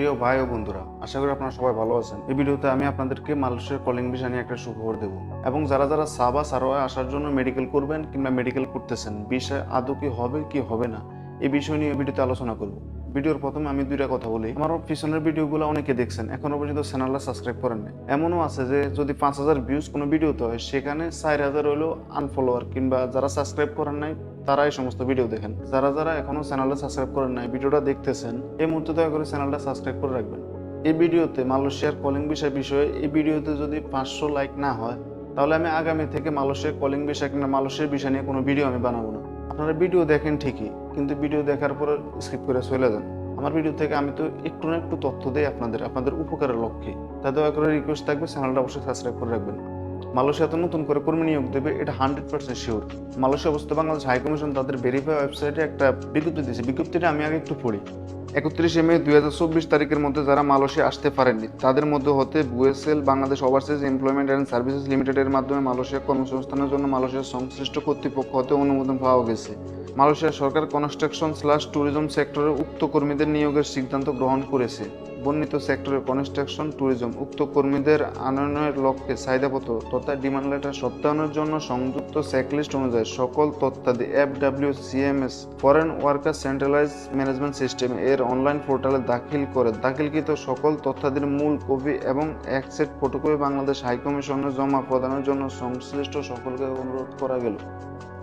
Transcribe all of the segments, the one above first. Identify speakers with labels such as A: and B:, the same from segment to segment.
A: প্রিয় ভাই ও বন্ধুরা, আশা করি আপনারা সবাই ভালো আছেন। এই ভিডিওতে আমি আপনাদেরকে মালয়েশিয়ার কলিং ভিসা নিয়ে একটা সুখবর দেব এবং যারা যারা সাবা সারোয়া আসার জন্য মেডিকেল করবেন কিংবা মেডিকেল করতেছেন, বিষয় আদৌ কি হবে কি হবে না, এই বিষয় নিয়ে ভিডিওতে আলোচনা করব। ভিডিওর প্রথমে আমি দুইটা কথা বলি। আমার পিছনের ভিডিওগুলো অনেকে দেখছেন, এখনও পর্যন্ত চ্যানেলটা সাবস্ক্রাইব করেন নাই। এমনও আছে যে যদি পাঁচ হাজার ভিউজ কোনো ভিডিওতে হয়, সেখানে চার হাজার হলো আনফলোয়ার কিংবা যারা সাবস্ক্রাইব করেন নাই তারা এই সমস্ত ভিডিও দেখেন। যারা যারা এখনও চ্যানেলটা সাবস্ক্রাইব করেন নাই, ভিডিওটা দেখতেছেন, এই মুহূর্তে দয়া করে চ্যানেলটা সাবস্ক্রাইব করে রাখবেন। এই ভিডিওতে মালয়েশিয়ার কলিং বিষয় বিষয়ে, এই ভিডিওতে যদি পাঁচশো লাইক না হয়, তাহলে আমি আগামী থেকে মালয়েশিয়ার কলিং বিষয় কিংবা মালয়েশিয়ার বিষয় নিয়ে কোনো ভিডিও আমি বানাবো না। আপনারা ভিডিও দেখেন ঠিকই কিন্তু ভিডিও দেখার পর স্কিপ করে চলে যান। আমার ভিডিও থেকে আমি তো একটু না একটু তথ্য দিই আপনাদের আপনাদের উপকারের লক্ষ্যে। তা দয়া করে রিকোয়েস্ট থাকবে চ্যানেলটা অবশ্যই সাবস্ক্রাইব করে রাখবেন। মালয়েশিয়াতে নতুন করে কর্মী নিয়োগ দেবে, এটা হান্ড্রেড পার্সেন্ট শিওর মালয়েশিয়া অবস্থা বাংলাদেশ হাইকমিশন তাদের ভেরিফাই ওয়েবসাইটে একটা বিজ্ঞপ্তি দিয়েছে। বিজ্ঞপ্তিটা আমি আগে একটু পড়ি। একত্রিশে মে দুই চব্বিশ তারিখের মধ্যে যারা মালয়েশিয়া আসতে পারেননি, তাদের মধ্যে হতে BOESL, Bangladesh overseas employment and services লিমিটেডের মাধ্যমে মালয়েশিয়া কর্মসংস্থানের জন্য মালয়েশিয়ার সংশ্লিষ্ট কর্তৃপক্ষ হতে অনুমোদন পাওয়া গেছে। মালয়েশিয়া সরকার কনস্ট্রাকশন স্ল্যাশ ট্যুরিজম সেক্টরে উক্ত কর্মীদের নিয়োগের সিদ্ধান্ত গ্রহণ করেছে। বর্ণিত সেক্টরে কনস্ট্রাকশন ট্যুরিজম উক্ত কর্মীদের আনয়নের লক্ষ্যে চাহিদাপত্র তথা ডিমান্ড লেটার সপ্তাহানোর জন্য সংযুক্ত চেকলিস্ট অনুযায়ী সকল তথ্যাদি F W CMS foreign worker centralize management system এর অনলাইন পোর্টালে দাখিল করে। দাখিলকৃত সকল তথ্যাদির মূল কপি এবং এক সেট ফটোকপি বাংলাদেশ হাইকমিশনে জমা প্রদানের জন্য সংশ্লিষ্ট সকলকে অনুরোধ করা গেল।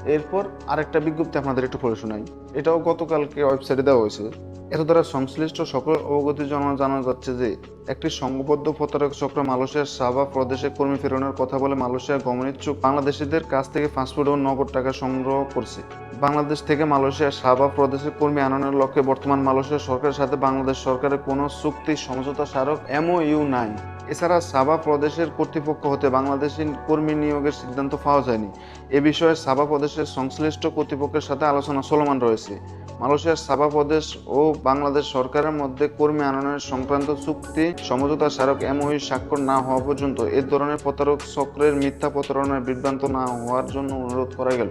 A: এরপর আরেকটা বিজ্ঞপ্তি আপনাদের একটু পড়ে শোনাই। এটাও গতকালকে ওয়েবসাইটে দেওয়া হয়েছে। এত দ্বারা সংশ্লিষ্ট সকল অবগতির জন্য জানা যাচ্ছে যে, একটি সংঘবদ্ধ প্রতারক চক্র মালয়েশিয়ার সাবা প্রদেশে কর্মী ফেরানোর কথা বলে মালয়েশিয়া গমনিচ্ছুক বাংলাদেশিদের কাছ থেকে পাসপোর্ট ও নগদ টাকা সংগ্রহ করছে। বাংলাদেশ থেকে মালয়েশিয়ার সাবা প্রদেশে কর্মী আনয়নের লক্ষ্যে বর্তমান মালয়েশিয়া সরকারের সাথে বাংলাদেশ সরকারের কোনো চুক্তি সমঝোতা স্মারক এমওইউ নাই। এছাড়া সাবা প্রদেশের কর্তৃপক্ষ হতে বাংলাদেশি কর্মী নিয়োগের সিদ্ধান্ত পাওয়া যায়নি। এ বিষয়ে সাবা প্রদেশের সংশ্লিষ্ট কর্তৃপক্ষের সাথে আলোচনা চলমান রয়েছে। মালয়েশিয়ার সাবা প্রদেশ ও বাংলাদেশ সরকারের মধ্যে কর্মী আনয়নের সংক্রান্ত চুক্তি সমঝোতা স্মারক এমওই স্বাক্ষর না হওয়া পর্যন্ত এ ধরনের প্রতারক চক্রের মিথ্যা প্রতারণার বিভ্রান্ত না হওয়ার জন্য অনুরোধ করা গেল।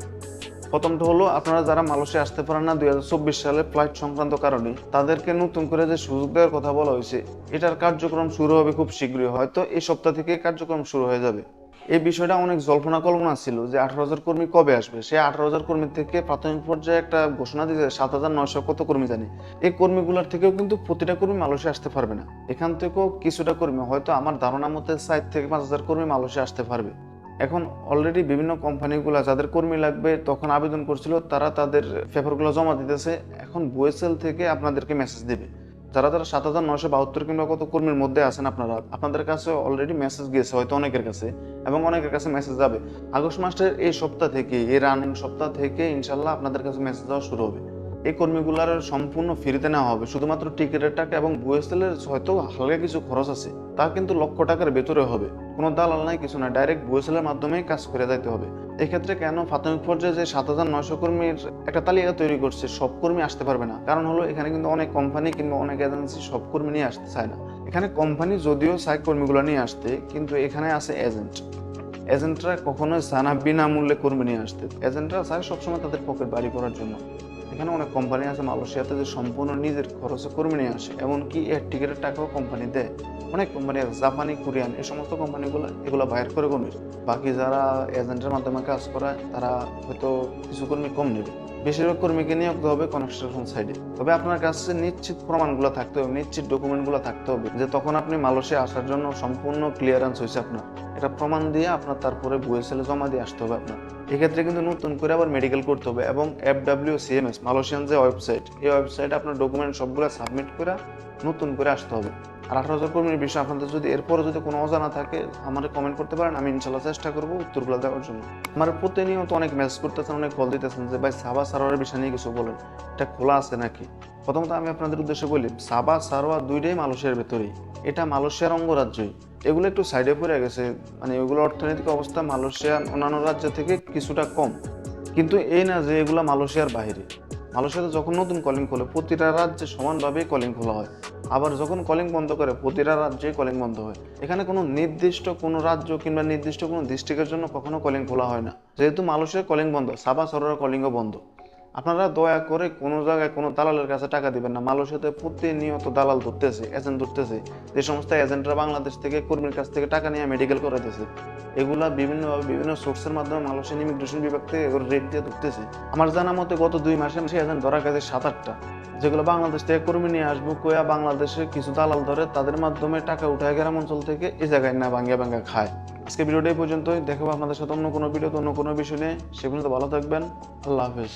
A: প্রথমটা হলো, আপনারা যারা মালয়েশিয়া আসতে পারেন না, দুই হাজার চব্বিশ সালে ফ্লাইট সংক্রান্ত কারণে, তাদেরকে নতুন করে যে সুযোগ দেওয়ার কথা বলা হয়েছে, এটার কার্যক্রম শুরু হবে খুব শীঘ্রই। হয়তো এই সপ্তাহ থেকে কার্যক্রম শুরু হয়ে যাবে। এই বিষয়টা অনেক জল্পনা কল্পনা ছিল যে আঠারো হাজার কর্মী কবে আসবে? সেই আঠারো হাজার কর্মী থেকে প্রাথমিক পর্যায়ে একটা ঘোষণা দিয়েছে, সাত হাজার নয়শো কত কর্মী জানি। এই কর্মীগুলোর থেকেও কিন্তু প্রতিটা কর্মী মালয়েশিয়া আসতে পারবে না। এখান থেকেও কিছুটা কর্মী, হয়তো আমার ধারণা মতে সাইট থেকে পাঁচ হাজার কর্মী মালয়েশিয়া আসতে পারবে। এখন অলরেডি বিভিন্ন কোম্পানিগুলো যাদের কর্মী লাগবে, তখন আবেদন করছিল, তারা তাদের পেপারগুলো জমা দিতেছে। এখন বুয়েসেল থেকে আপনাদেরকে মেসেজ দেবে। যারা যারা সাত হাজার নয়শো বাহাত্তর কিংবা কত কর্মীর মধ্যে আছেন আপনারা, আপনাদের কাছে অলরেডি মেসেজ গিয়েছে, হয়তো অনেকের কাছে, এবং অনেকের কাছে মেসেজ যাবে। আগস্ট মাসের এই সপ্তাহ থেকে এই রানিং সপ্তাহ থেকে ইনশাল্লাহ আপনাদের কাছে মেসেজ যাওয়া শুরু হবে। এই কর্মীগুলার সম্পূর্ণ ফ্রিতে নেওয়া হবে। শুধুমাত্র টিকিটের টাকা এবং বুয়েসেলের হয়তো হালকা কিছু খরচ আছে। তা কিন্তু লক্ষ টাকার ভেতরে হবে। কোনো দালাল নাই, কিছু না ডাইরেক্ট বুয়েসেলের মাধ্যমেই কাজ করে যাইতে হবে। এক্ষেত্রে কেন প্রাথমিক পর্যায়ে যে সাত হাজার নয়শো কর্মীর একটা তালিকা তৈরি করছে, সব কর্মী আসতে পারবে না। কারণ হলো, এখানে কিন্তু অনেক কোম্পানি কিংবা অনেক এজেন্সি সব কর্মী নিয়ে আসতে চায় না। এখানে কোম্পানি যদিও চায় কর্মীগুলো নিয়ে আসতে, কিন্তু এখানে আছে এজেন্ট এজেন্টরা কখনোই চায় না বিনামূল্যে কর্মী নিয়ে আসতে। এজেন্টরা চায় সবসময় তাদের পকেট বাড়ি করার জন্য। এখানে অনেক কোম্পানি আছে মালয়েশিয়াতে যে সম্পূর্ণ নিজের খরচে কর্মী নিয়ে আসে, এমনকি এর টিকিটের টাকাও কোম্পানি দেয়। অনেক আছে জাপানি, কোরিয়ান এই সমস্ত কোম্পানিগুলো এগুলো বাইর করে কর্মী বাকি যারা এজেন্টের মাধ্যমে কাজ করায়, তারা হয়তো কিছু কর্মী কম নেবে। বেশিরভাগ কর্মীকে নিয়োগ হবে কনস্ট্রাকশন সাইডে তবে আপনার কাছে নিশ্চিত প্রমাণগুলো থাকতে হবে, নিশ্চিত ডকুমেন্টগুলো থাকতে হবে যে তখন আপনি মালয়েশিয়া আসার জন্য সম্পূর্ণ ক্লিয়ারেন্স হয়েছে আপনার। এটা প্রমাণ দিয়ে আপনার তারপরে বুয়েসেলে জমা দিয়ে আসতে হবে আপনার। এক্ষেত্রে কিন্তু নতুন করে আবার মেডিকেল করতে হবে এবং এফ ডাব্লিউ সিএমএস মালয়েশিয়ান যে ওয়েবসাইট এই ওয়েবসাইটে আপনার ডকুমেন্ট সবগুলো সাবমিট করে নতুন করে আসতে হবে। আর আঠারো হাজার কর্মীর বিষয়ে আপনাদের যদি এরপরে যদি কোনো অজানা থাকে আমাকে কমেন্ট করতে পারেন, আমি ইনশাল্লাহ চেষ্টা করব উত্তরগুলো দেওয়ার জন্য। আমার প্রতিনিয়ত অনেক মেসেজ করতেছেন, অনেক কল দিতেছেন যে, ভাই, সাবা, সারোয়ারের বিষয় নিয়ে কিছু বলেন। এটা খোলা আছে নাকি? প্রথমত আমি আপনাদের উদ্দেশ্যে বলি, সাবা, সারোয়া দুইটাই মালয়েশিয়ার ভেতরেই। এটা মালয়েশিয়ার অঙ্গরাজ্যই। এগুলো একটু সাইডে পড়ে গেছে। মানে এগুলো অর্থনৈতিক অবস্থা মালয়েশিয়া অন্যান্য রাজ্য থেকে কিছুটা কম। কিন্তু এই না যে এগুলো মালয়েশিয়ার বাইরে। মালয়েশিয়াতে যখন নতুন কলিং খোলে, প্রতিটা রাজ্যে সমানভাবে কলিং খোলা হয়। আবার যখন কলিং বন্ধ করে, প্রতিটা রাজ্যে কলিং বন্ধ হয়। এখানে কোনো নির্দিষ্ট কোনো রাজ্য কিংবা নির্দিষ্ট কোনো ডিস্ট্রিক্টের জন্য কখনো কলিং খোলা হয় না। যেহেতু মালয়েশিয়ার কলিং বন্ধ, সাবা সরোরা কলিংও বন্ধ। আপনারা দয়া করে কোনো জায়গায় কোনো দালালের কাছে টাকা দিবেন না। মালয়েশিয়াতে প্রতিনিয়ত দালাল ধরতেছে এজেন্ট ধরতেছে। যে সমস্ত এজেন্টরা বাংলাদেশ থেকে কর্মীর কাছ থেকে টাকা নিয়ে মেডিকেল করাতেছে এগুলা বিভিন্নভাবে বিভিন্ন সোর্সের মাধ্যমে মালয়েশিয়ান ইমিগ্রেশন বিভাগ থেকে এগুলো রেট দিয়ে ধরতেছে। আমার জানা মতে গত দুই মাসে সে এজেন্ট ধরা গেছে সাত আটটা যেগুলো বাংলাদেশ থেকে কর্মী নিয়ে আসব কোয়া বাংলাদেশে কিছু দালাল ধরে তাদের মাধ্যমে টাকা উঠায় গ্রাম অঞ্চল থেকে এই জায়গায় না ভাঙ্গা ভাঙ্গা খায়। আজকে ভিডিওটা এই পর্যন্তই। দেখাবো আপনাদের সাথে অন্য কোনো ভিডিও অন্য কোনো বিষয় নিয়ে। সে পর্যন্ত ভালো থাকবেন। আল্লাহ হাফেজ।